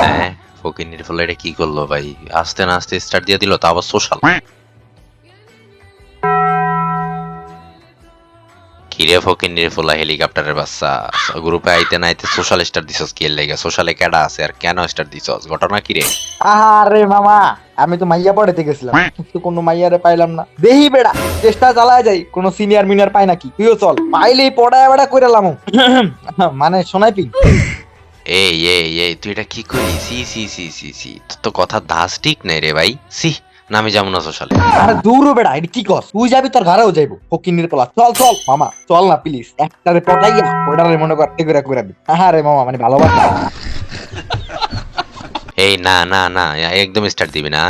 হ্যাঁ ফকিনির ফলে এটা কি করল ভাই? আস্তে না আস্তে স্টার্ট দিয়ে দিল, তা আবার সোশ্যাল কিরে ফকিনির ফোলা হেলিকপ্টারের বাচ্চা। গ্রুপে আইতে না আইতে সোশ্যাল স্টার দিছস কি লেগে? সোশ্যালে কেডা আছে আর কেন স্টার দিছস? ঘটনা কি রে? আরে মামা আমি তো মাইয়া পড়াতে গেছিলাম। কিন্তু কোনো মাইয়ারে পাইলাম না। দেহি বেড়া চেষ্টা চালায় যাই কোনো সিনিয়র মিনিয়র পাই নাকি? তুইও চল পাইলেই পড়ায় বেড়া করে লামো। মানে শোনাই পি। এই এই এই তুই এটা কি করি সি সি সি সি সি তোর তো কথা দাস ঠিক নাই রে ভাই। সি নামি যাব না সোশ্যালে আরে দূর বেড়া এটা কি কর তুই যাবি তোর ঘরেও যাইবো। ফকিন্নির পোলা। চল চল মামা চল না প্লিজ একটারে পটাইয়া ওটারে মনে কর এগুলা করে দিবি আরে মামা মানে ভালোবাসা। এই না না না একদম স্টার্ট দিবি না।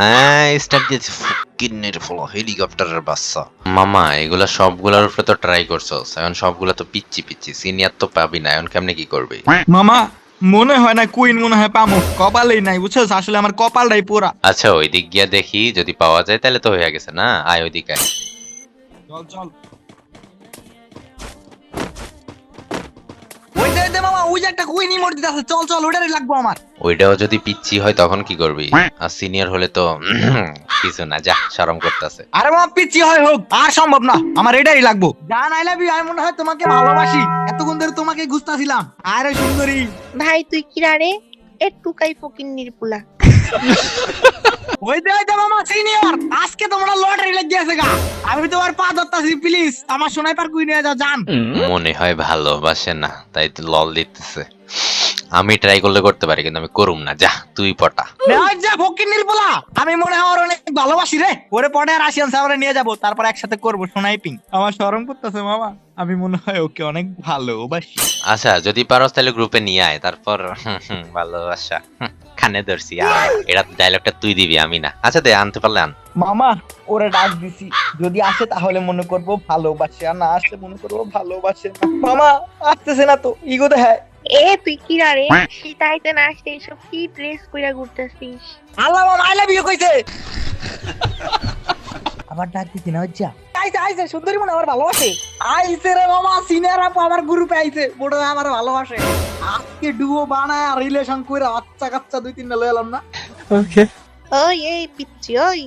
স্টার্ট দিয়েছি। কিন্নের ফলো হেলিকপ্টারের বাচ্চা। মামা এগুলা সবগুলোর উপরে তো ট্রাই করছস। এখন সবগুলা তো পিচ্ছি পিচ্ছি সিনিয়র তো পাবি না এখন কেমনে কি করবি? মামা মনে হয় না কুইন মনে হয় পামো কপালেই নাই বুঝছস? আসলে আমার কপালটাই পুরা আচ্ছা ওই দিক গিয়া দেখি যদি পাওয়া যায় তাহলে তো হয়ে গেছে না? আয় ওই দিকে চল চল। ওই দে দে মামা ওই যে একটা কুইন ইমোট দিতে আছে। চল চল ওটারই লাগবো আমার। ওইটাও যদি পিচ্ছি হয় তখন কি করবি? আর সিনিয়র হলে তো কিছু না যা শরম করতেছে। আরে মামা পিচ্ছি হয় হোক আর সম্ভব না আমার এটাই লাগবো। জান আই লাভ ইউ আমি মনে হয় তোমাকে ভালোবাসি। এতক্ষণ ধরে তোমাকে খুঁজতাছিলাম। আরে সুন্দরী। ভাই তুই কি রে? একটুকাই ফকির নির্পুলা ওই দে ওই দে মামা সিনিয়র। আজকে তোমরা লটারি লেগে গেছে গা। আমি তোমার পা ধরতাছি প্লিজ। আমার সোনাই পার কুইন হয়ে যাও জান মনে হয় ভালোবাসে না তাই তো লল দিতেছে। আমি ট্রাই করলে করতে পারি কিন্তু আমি করুম না। যা তুই পটা। যা ফকির নির্বলা আমি মনে হয় ওর অনেক ভালোবাসি রে। ওরে পরে রাশিয়ান সাগরে নিয়ে যাব তারপর একসাথে করব সোনাইপিং। আমার শরম করতেছে মামা। আমি মনে হয় ওকে অনেক ভালোবাসি। আচ্ছা যদি পারস তাহলে গ্রুপে নিয়ে আয় তারপর ভালোবাসা। খানে ধরছি। এটা ডায়লগটা তুই দিবি আমি না। আচ্ছা দে আনতে পারলে আন। মামা ওরে ডাক দিছি। যদি আসে তাহলে মনে করব ভালোবাসে আর না আসলে মনে করব ভালোবাসে না। মামা আসতেছে না তো ইগো দেখায়। এ তুই কিরা রে? শীতাইতে না আসতে এসব কি ড্রেস কইরা ঘুরতেছিস? আল্লাহ মামা আই লাভ ইউ কইছে। আবার ডাক দিছি না হজ্জা আইছে আইছে সুন্দরী মনে আমার ভালোবাসে। আইছে রে মামা সিনিয়র আপু আমার গ্রুপে আইছে। বড় আমার ভালোবাসে। আজকে ডুও বানায় রিলেশন করে বাচ্চা কাচ্চা দুই তিনটা লয়ে এলাম না। ওই এই পিচ্ছি ওই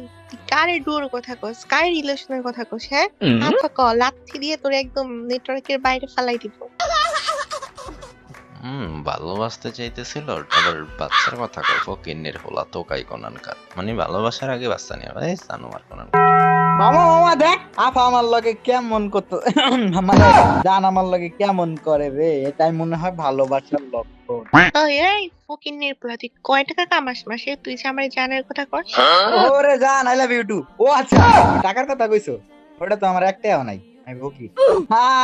কারে ডুয়োর কথা কস? কারে রিলেশনের কথা কস হ্যাঁ? আচ্ছা ক লাথি দিয়ে তোর একদম নেটওয়ার্কের বাইরে ফালাই দিব। হুম ভালোবাসতে চাইতেছিল আবার বাচ্চার কথা কয় ফকিন্নের হোলা তো কাই কোনানকার মানে ভালোবাসার আগে বাচ্চা নিয়ে ভাই জানো আর কোনানকার মামা মামা দেখ আপা আমার লগে কেমন করতো মানে জান আমার লগে কেমন করে রে এটাই মনে হয় ভালোবাসার লক্ষণ। ওই এই ফকির নির্পুলা তুই কয় টাকা কামাস মাসে? তুই যে আমার জানের কথা কস। ওরে জান আই লাভ ইউ টু ও আচ্ছা টাকার কথা কইছো ওটা তো আমার একটাও নাই। আমি বকি।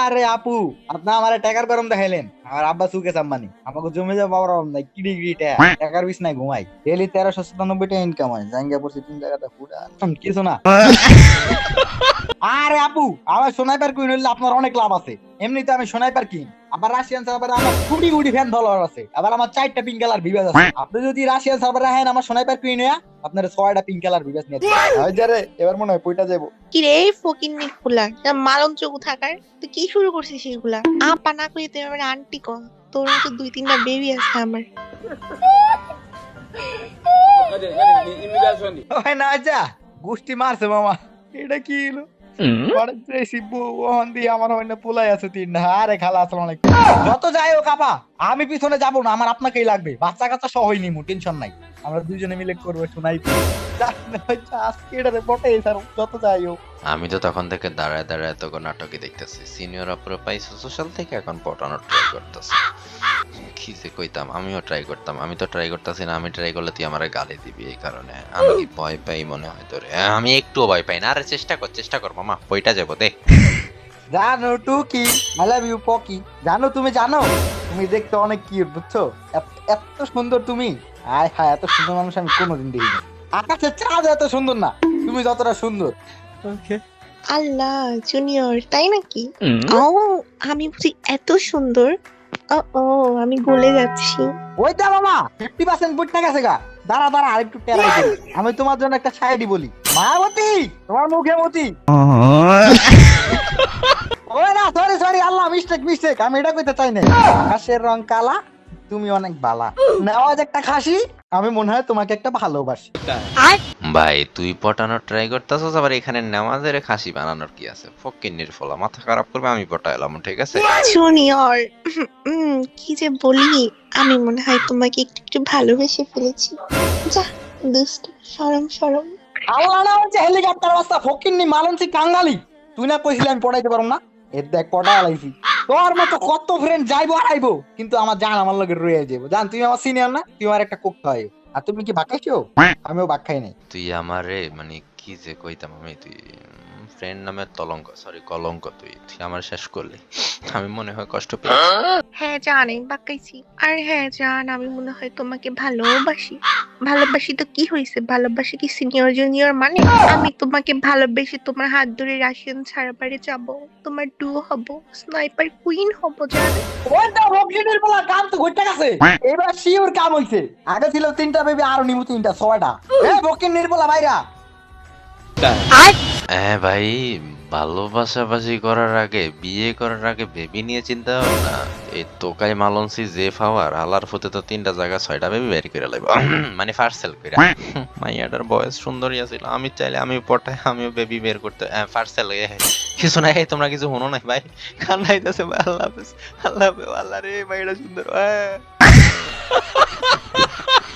আরে আপু আপনি আমার টাকার গরম দেখাইলেন। আমার আব্বা সুকে সাম্বানি আমাকে জমে বাবার অভাব নাই কিডি কিডি টাকা টাকার নাই ঘুমাই। ডেলি তেরোশো সাতানব্বই টাকা ইনকাম হয় পড়ছি তিন জায়গাটা পুরা কিছু না। আরে আপু আমার সোনাইপার কুইন হইলে আপনার অনেক লাভ আছে। এমনিতে আমি সোনাইপার কিন আবার রাশিয়ান সার্ভারে আমার কুড়ি কুড়ি ফ্যান ফলোয়ার আছে। আবার আমার চারটা পিঙ্ক কালার বিবাজ আছে। আপনি যদি রাশিয়ান সার্ভারে আহেন আমার সোনাইপার কুইন হইয়া আপনার ছয়টা পিঙ্ক কালার বিবাজ নিয়ে হয় যে রে এবার মনে হয় পইটা যাব কি রে ফকির নির্পুলা মালন চকু থাকার? তুই কি শুরু করছিস এগুলা আপা না কই তুই আমার আন্টি ক তোর তো দুই তিনটা বেবি আছে আমার। না গোষ্ঠী মারছে মামা। এটা কি হলো? যত যাই হোক আপা আমি পিছনে যাব না আমার আপনাকেই লাগবে। বাচ্চা কাচ্চা সহই নিমু টেনশন নাই। আমরা দুজনে মিলে করব শোনাই আজকে এটা বটে স্যার যত যাই হোক। আমি তো তখন থেকে দাঁড়ায় দাঁড়ায় নাটকই দেখতেছি। সিনিয়র পাইছো সোশ্যাল থেকে এখন পটানোর ট্রাই করতেছে। কি যে কইতাম আমিও ট্রাই করতাম। আমি তো ট্রাই করতেছি না আমি ট্রাই করলে তুই আমার গালি দিবি এই কারণে। আমি ভয় পাই মনে হয় তোরে? আমি একটুও ভয় পাই না। আরে চেষ্টা কর চেষ্টা কর মামা বইটা যাব দেখ জানো টুকি আই লাভ ইউ পকি। জানো তুমি জানো? তুমি দেখতে অনেক কিউট বুঝছ? এত- সুন্দর তুমি। আয় হায় এত সুন্দর মানুষ আমি কোনোদিন দেখিনি। আকাশের চাঁদ এত সুন্দর না তুমি যতটা সুন্দর। আল্লাহ জুনিয়র তাই নাকি? ও আমি বুঝি এত সুন্দর। ও ও আমি গলে যাচ্ছি। ওই দা মামা ফিফটি পার্সেন্ট বুটটা গেছে গা। দাঁড়া দাঁড়া আরেকটু টেরাই করি আমি তোমার জন্য একটা শায়রি বলি। মায়াবতী তোমার মুখে মতি। না সরি আল্লাহ মিস্টেক মিস্টেক আমি এটা কইতে চাই না আকাশের রং কালা তুমি অনেক বালা। নেওয়াজ একটা খাসি আমি মনে হয় তোমাকে একটা ভালোবাসি। ভাই তুই পটানোর ট্রাই করতেছস আবার এখানে নামাজের খাসি বানানোর কি আছে? ফকিন্নির ফলা মাথা খারাপ করবে আমি পটাইলাম ঠিক আছে? জুনিয়র কি যে বলি আমি মনে হয় তোমাকে একটু একটু ভালোবেসে ফেলেছি। যা দুষ্ট সরম সরম। আল্লাহ না হচ্ছে হেলিকপ্টার রাস্তা ফকিন্নি মালনসি কাঙ্গালি। তুই না কইছিলি আমি পড়াইতে পারব না? এর দেখ কটা আলাইছি। তোর মতো কত ফ্রেন্ড যাইবো আর আইবো কিন্তু আমার জান আমার লগে রয়ে যাব জান তুমি আমার সিনিয়র না? তুই আমার একটা কোক খাই আর তুমি কি ভাগ খাইছো? আমিও ভাগ খাই নাই। তুই আমারে মানে কি যে কইতাম আমি তুই ফ্রেন্ড নামে তলঙ্ক সরি কলঙ্ক তুই তুই আমার শেষ করলি। আমি মনে হয় কষ্ট পেয়েছি। হ্যাঁ জান আমি বাকাইছি আর হ্যাঁ জান আমি মনে হয় তোমাকে ভালোবাসি। ভালোবাসি তো কি হয়েছে ভালোবাসি কি সিনিয়র জুনিয়র মানে? আমি তোমাকে ভালোবেসে তোমার হাত ধরে রাশিয়ান ছাড়াবাড়ি যাব। তোমার ডু হব স্নাইপার কুইন হব জান। ওইটা ফকিন্নির বলা কাম তো ঘুরতে গেছে। এবার শিওর কাম হইছে। আগে ছিল তিনটা বেবি আরও নিমু তিনটা ছয়টা। এ ফকিন্নির বলা ভাইরা হ্যাঁ ভাই ভালোবাসা ভালোবাসাবাসি করার আগে বিয়ে করার আগে বেবি নিয়ে চিন্তা হবে না এই তোকাই মালনসি যে ফাওয়ার আলার ফুতে তো তিনটা জায়গা ছয়টা বেবি বের করে লাইব। মানে ফার্সেল করে মাইয়াটার বয়স সুন্দরী আছিল। আমি চাইলে আমি পটাই আমিও বেবি বের করতে ফার্সেল কিছু নাই তোমরা কিছু শুনো নাই ভাই। কান্নাইতেছে ভাই আল্লাহ হাফেজ আল্লাহ আল্লাহ রে ভাই এটা সুন্দর।